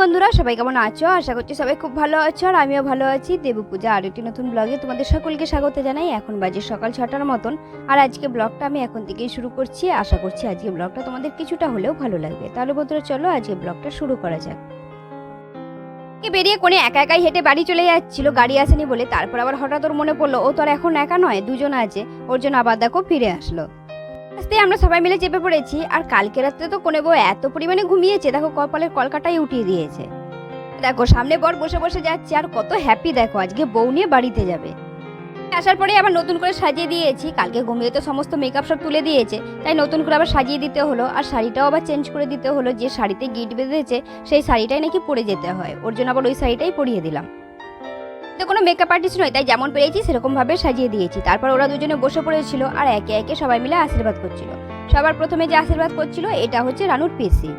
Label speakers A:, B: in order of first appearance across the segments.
A: বন্ধুরা, সবাই কেমন আছো? আশা করছি সবাই খুব ভালো আছো আর আমিও ভালো আছি। দেবী পূজা আর একটি নতুন ব্লগে তোমাদের সকলকে স্বাগত জানাই। এখন বাজে সকাল ছটার মতন আর আজকে ব্লগটা আমি এখন থেকেই শুরু করছি। আশা করছি আজকে ব্লগটা তোমাদের কিছুটা হলেও ভালো লাগবে। তাহলে বন্ধুরা, চলো আজকে ব্লগটা শুরু করা যাক। বেরিয়ে কোনে একা একাই হেঁটে বাড়ি চলে যাচ্ছিল, গাড়ি আসেনি বলে। তারপর আবার হঠাৎ ওর মনে পড়ল, ও তো আর এখন একা নয়, দুজন আছে। ওর জন্য আবার দেখো ফিরে আসলো। আস্তে আমরা সবাই মিলে চেপে পড়েছি, আর কালকে রাত্রে তো কোনে বউ এত পরিমাণে ঘুমিয়েছে, দেখো কপালের কলকাটাই উঠিয়ে দিয়েছে। দেখো, সামনে বর বসে বসে যাচ্ছে, আর কত হ্যাপি দেখো, আজকে বউ নিয়ে বাড়িতে যাবে। আসার পরে আবার নতুন করে সাজিয়ে দিয়েছি, কালকে ঘুমিয়ে তো সমস্ত মেকআপ সব তুলে দিয়েছে, তাই নতুন করে আবার সাজিয়ে দিতে হলো, আর শাড়িটাও আবার চেঞ্জ করে দিতে হলো, যে শাড়িতে গিট বেঁধেছে, সেই শাড়িটাই নাকি পরে যেতে হয়, ওর জন্য আবার ওই শাড়িটাই পরিয়ে দিলাম। তো কোনো মেকআপ আর্টিস্ট নয়, তাই যেমন পেরেছি সেরকমভাবে সাজিয়ে দিয়েছি। তারপর ওরা দুজনে বসে পড়েছিল আর একে একে সবাই মিলে আশীর্বাদ করছিল। সবার প্রথমে যে আশীর্বাদ করছিল, এটা হচ্ছে রানুর পিসি।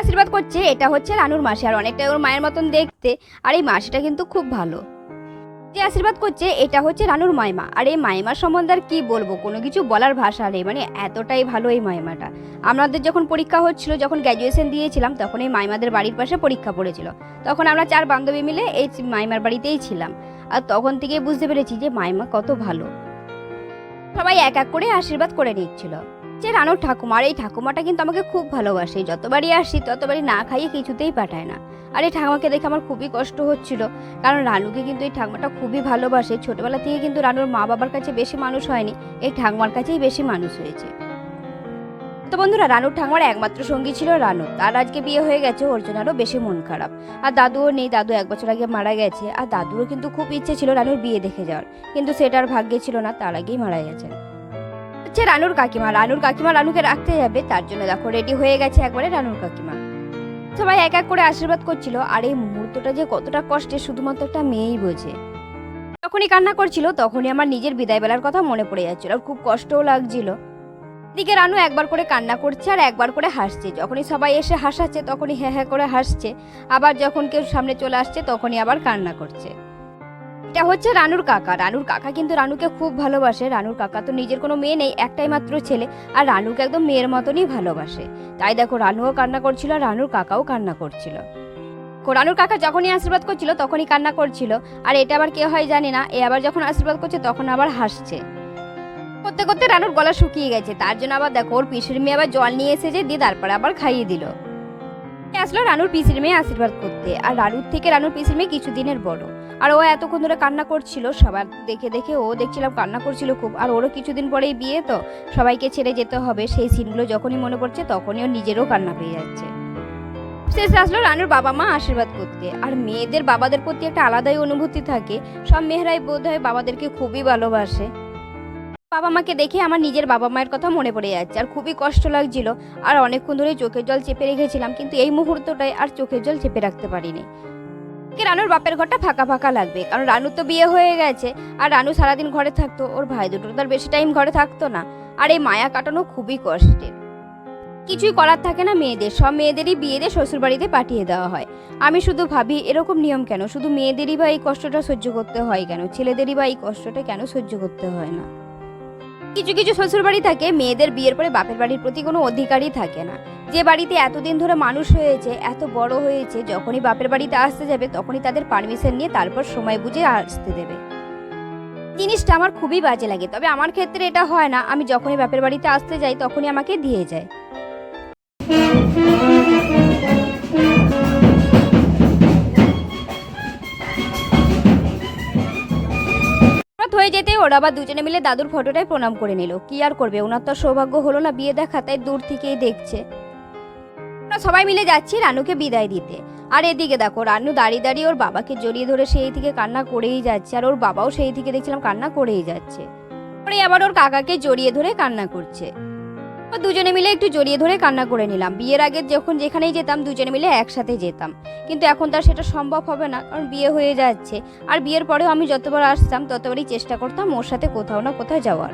A: আশীর্বাদ করছে, এটা হচ্ছে রানুর মাসি। আর অনেকটা ওর মায়ের মতন দেখতে। আর এই মাসিটা কিন্তু খুব ভালো। যে আশীর্বাদ করছে, এটা হচ্ছে রানুর মাইমা। আর এই মাইমার সম্বন্ধে আর কি বলব? কোনো কিছু বলার ভাষা নেই। মানে এতটাই ভালো এই মাইমাটা। আমাদের যখন পরীক্ষা হচ্ছিল, যখন গ্র্যাজুয়েশন দিয়েছিলাম, তখন এই মাইমাদের বাড়ির পাশে পরীক্ষা পড়েছিল। তখন আমরা চার বান্ধবী মিলে এই মাইমার বাড়িতেই ছিলাম। আর তখন থেকেই বুঝতে পেরেছি যে মাইমা কত ভালো। সবাই এক এক করে আশীর্বাদ করে নিচ্ছিল। যে রানুর ঠাকুমা, আর এই ঠাকুমাটা কিন্তু আমাকে খুব ভালোবাসে। যতবারই আসি, ততবারই না খাইয়ে কিছুতেই পাঠায় না। আর এই ঠাকুমাকে দেখে আমার খুবই কষ্ট হচ্ছিল। কারণ রানুকে কিন্তু এই ঠাকুমাটা খুবই ভালোবাসে। ছোটবেলা থেকে কিন্তু রানুর মা বাবার কাছে বেশি মানুষ হয়নি, এই ঠাকুমার কাছেই বেশি মানুষ হয়েছে। তো বন্ধুরা, রানুর ঠাকুমার একমাত্র সঙ্গী ছিল রানু। তার আজকে বিয়ে হয়ে গেছে, ওর জন্য আরও বেশি মন খারাপ। আর দাদুও নেই, দাদু এক বছর আগে মারা গেছে। আর দাদুরও কিন্তু খুব ইচ্ছে ছিল রানুর বিয়ে দেখে যাওয়ার। কিন্তু সেটার ভাগ্যে ছিল না, তার আগেই মারা গেছেন। হচ্ছে রানুর কাকিমা রানুর কাকিমা রানুকে রাখতে যাবে। তার জন্য দেখো রেডি হয়ে গেছে একবারে রানুর কাকিমা। সবাই এক এক করে আশীর্বাদ করছিল, আর এই মুহূর্তটা যে কতটা কষ্টে শুধুমাত্র একটা মেয়েই বোঝে যখনই কান্না করছিল, তখনই আমার নিজের বিদায় বেলার কথা মনে পড়ে যাচ্ছিল, আর খুব কষ্টও লাগছিল। দিকে রানু একবার করে কান্না করছে আর একবার করে হাসছে। যখনই সবাই এসে হাসাচ্ছে, তখনই হ্যাঁ হ্যাঁ করে হাসছে। আবার যখন কেউ সামনে চলে আসছে, তখনই আবার কান্না করছে। এটা হচ্ছে রানুর কাকা। রানুর কাকা কিন্তু রানুকে খুব ভালোবাসে। রানুর কাকা তো নিজের কোনো মেয়ে নেই, একটাই মাত্র ছেলে। আর রানুকে একদম মেয়ের মতনই ভালোবাসে। তাই দেখো, রানুও কান্না করছিল আর রানুর কাকাও কান্না করছিল। রানুর কাকা যখনই আশীর্বাদ করছিল, তখনই কান্না করছিল। আর এটা আবার কে হয় জানি না, এ আবার যখন আশীর্বাদ করছে, তখন আবার হাসছে। করতে করতে রানুর গলা শুকিয়ে গেছে। তার জন্য আবার দেখো, ওর পিসির মেয়ে আবার জল নিয়ে এসে এসেছে দিয়ে তারপরে আবার খাইয়ে দিল। আসলো রানুর পিসির মেয়ে আশীর্বাদ করতে। আর রানুর থেকে রানুর পিসির মেয়ে কিছুদিনের বড়। আর ও এতক্ষণ ধরে কান্না করছিল সবার দেখে দেখে ও দেখছিলাম কান্না করছিল খুব। আর ওরও কিছুদিন পরেই বিয়ে তো, সবাইকে ছেড়ে যেতে হবে। সেই সিনগুলো যখনই মনে পড়ছে তখনই ও নিজেরও কান্না পেয়ে যাচ্ছে। শেষে আসলো রানুর বাবা মা আশীর্বাদ করতে। আর মেয়েদের বাবাদের প্রতি একটা আলাদাই অনুভূতি থাকে। সব মেয়েরাই বোধ হয় বাবাদেরকে খুবই ভালোবাসে। বাবা মাকে দেখে আমার নিজের বাবা মায়ের কথা মনে পড়ে যাচ্ছে। আর খুবই কষ্ট লাগছিল। আর অনেকক্ষণ ধরে চোখের জল চেপে রেখেছিলাম, কিন্তু এই মুহূর্তটায় আর চোখের জল চেপে রাখতে পারিনি। রানুর বাপের ঘরটা ফাঁকা ফাঁকা লাগবে, কারণ রানুর তো বিয়ে হয়ে গেছে, আর রানু সারাদিন ঘরে থাকতো। ওর ভাই দুটো তো আর বেশি টাইম ঘরে থাকতো না। আর এই মায়া কাটানো খুবই কষ্টের। কিছুই করার থাকে না মেয়েদের, সব মেয়েদেরই বিয়ে দিয়ে শ্বশুরবাড়িতে পাঠিয়ে দেওয়া হয়। আমি শুধু ভাবি, এরকম নিয়ম কেন? শুধু মেয়েদেরই বা এই কষ্টটা সহ্য করতে হয় কেন? ছেলেদেরই বা এই কষ্টটা কেন সহ্য করতে হয় না? কিছু কিছু শ্বশুরবাড়ি থাকে, মেয়েদের বিয়ের পরে বাপের বাড়ির প্রতি কোনো অধিকারই থাকে না। যে বাড়িতে এতদিন ধরে মানুষ হয়েছে, এত বড় হয়েছে, যখনই বাপের বাড়িতে আসতে যাবে, তখনই তাদের পারমিশন নিয়ে তারপর সময় বুঝে আসতে দেবে। জিনিসটা আমার খুবই বাজে লাগে, তবে আমার ক্ষেত্রে এটা হয় না। আমি যখনই বাপের বাড়িতে আসতে যাই, তখনই আমাকে দিয়ে যায়। হয়ে যেতে ওরা আবার দুজনে মিলে দাদুর ফটোটায় প্রণাম করে নিল। কি আর করবে? ওনার তো সৌভাগ্য হলো না, বিয়ে দেখা তাই দূর থেকেই দেখছে। সবাই মিলে যাচ্ছি রানুকে বিদায় দিতে। আর এদিকে দেখো, রানু দাঁড়িয়ে দাঁড়িয়ে ওর বাবাকে জড়িয়ে ধরে সেই দিকে কান্না করেই যাচ্ছে, আর ওর বাবাও সেই দিকে দেখছিলাম কান্না করেই যাচ্ছে। পরে আবার ওর কাকাকে জড়িয়ে ধরে কান্না করছে। ও দুজনে মিলে একটু জড়িয়ে ধরে কান্না করে নিলাম। বিয়ের আগে যখন যেখানেই যেতাম, দুজনে মিলে একসাথে যেতাম। কিন্তু এখন তার সেটা সম্ভব হবে না, কারণ বিয়ে হয়ে যাচ্ছে। আর বিয়ের পরেও আমি যতবার আসতাম, ততবারই চেষ্টা করতাম ওর সাথে কোথাও না কোথাও যাওয়ার।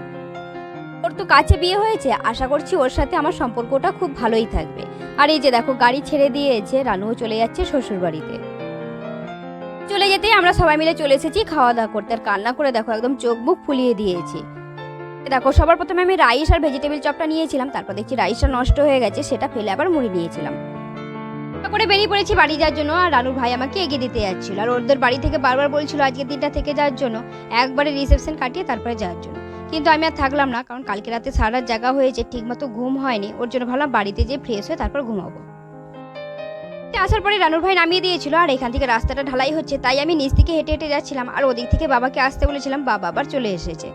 A: ওর তো কাছে বিয়ে হয়েছে, আশা করছি ওর সাথে আমার সম্পর্কটা খুব ভালোই থাকবে। আর এই যে দেখো, গাড়ি ছেড়ে দিয়েছে, রানুও চলে যাচ্ছে শ্বশুর বাড়িতে চলে যেতেই আমরা সবাই মিলে চলে এসেছি খাওয়া দাওয়া করতে। আর কান্না করে দেখো, একদম চোখ মুখ ফুলিয়ে দিয়েছি। দেখো, সবার প্রথমে আমি রাইস আর ভেজিটেবিল চপটা নিয়েছিলাম, তারপর দেখছি রাইসটা নষ্ট হয়ে গেছে, সেটা ফেলে আবার মুড়ি নিয়েছিলাম করে বেরিয়ে পড়েছি বাড়ি যাওয়ার জন্য, আর রানুর ভাই আমাকে এগিয়ে দিতে যাচ্ছিল। আর ওদের বাড়ি থেকে বারবার বলছিল আজকে দিনটা থেকে যাওয়ার জন্য, একবারে রিসেপশন কাটিয়ে তারপরে যাওয়ার জন্য। কিন্তু আমি আর থাকলাম না, কারণ কালকে রাতে সারা জায়গা হয়েছে, ঠিকমতো ঘুম হয়নি, ওর জন্য ভাবলাম বাড়িতে যেয়ে ফ্রেশ হয়ে তারপর ঘুমাবো। আসার পরে রানুর ভাই নামিয়ে দিয়েছিল, আর এখান থেকে রাস্তাটা ঢালাই হচ্ছে, তাই আমি নিচ থেকে হেঁটে হেঁটে যাচ্ছিলাম, আর ওদিক থেকে বাবাকে আসতে বলেছিলাম, বাবা আবার চলে এসেছে।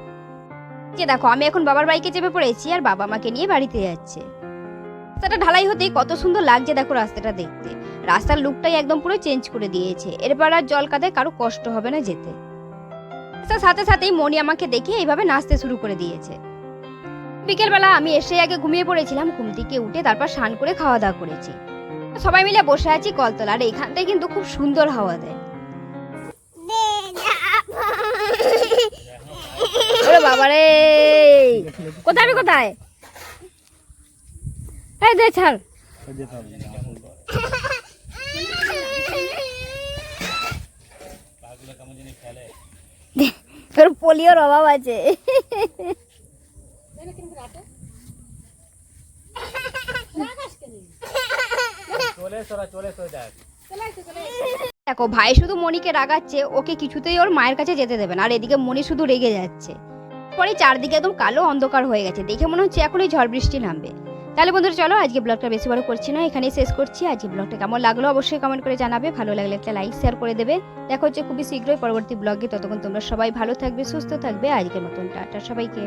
A: যে দেখো, আমি এখন বাবার বাইকে চেপে পড়েছি আর বাবা আমাকে নিয়ে বাড়িতে যাচ্ছে। রাস্তাটা ঢালাই হতেই কত সুন্দর লাগছে দেখো রাস্তাটা দেখতে। রাস্তার লুকটাই একদম পুরো চেঞ্জ করে দিয়েছে। এরপর আর জল কাদায় কারও কষ্ট হবে না যেতে। তার সাথে সাথেই মনি আমাকে দেখে এইভাবে নাচতে শুরু করে দিয়েছে। বিকেলবেলা আমি এসে আগে ঘুমিয়ে পড়েছিলাম, ঘুম থেকে উঠে তারপর স্নান করে খাওয়া দাওয়া করেছি। সবাই মিলে বসে আছি কলতলা আর এখানটায় কিন্তু খুব সুন্দর হাওয়া দেয়। বাবারে! কোথায় কোথায়? এই দে, ছাড়। তোর পোলিওর অভাব আছে। দেখো, ভাই শুধু মনিকে রাগাচ্ছে, ওকে কিছুতেই ওর মায়ের কাছে যেতে দেবে না, আর এদিকে মনি শুধু রেগে যাচ্ছে। পরে চারদিকে একদম কালো অন্ধকার হয়ে গেছে। দেখে মনে হচ্ছে এখনই ঝড় বৃষ্টি নামবে। তাহলে বন্ধুরা, চলো আজকে ব্লগটা বেশি বড় করছি না, এখানেই শেষ করছি। আজকে ব্লগটা কেমন লাগল অবশ্যই কমেন্ট করে জানাবে। ভালো লাগলে একটা লাইক শেয়ার করে দেবে। দেখো হচ্ছে খুবই শীঘ্রই পরবর্তী ব্লগে। ততক্ষণ তোমরা সবাই ভালো থাকবে, সুস্থ থাকবে। আজকের মতন, টাটা সবাইকে।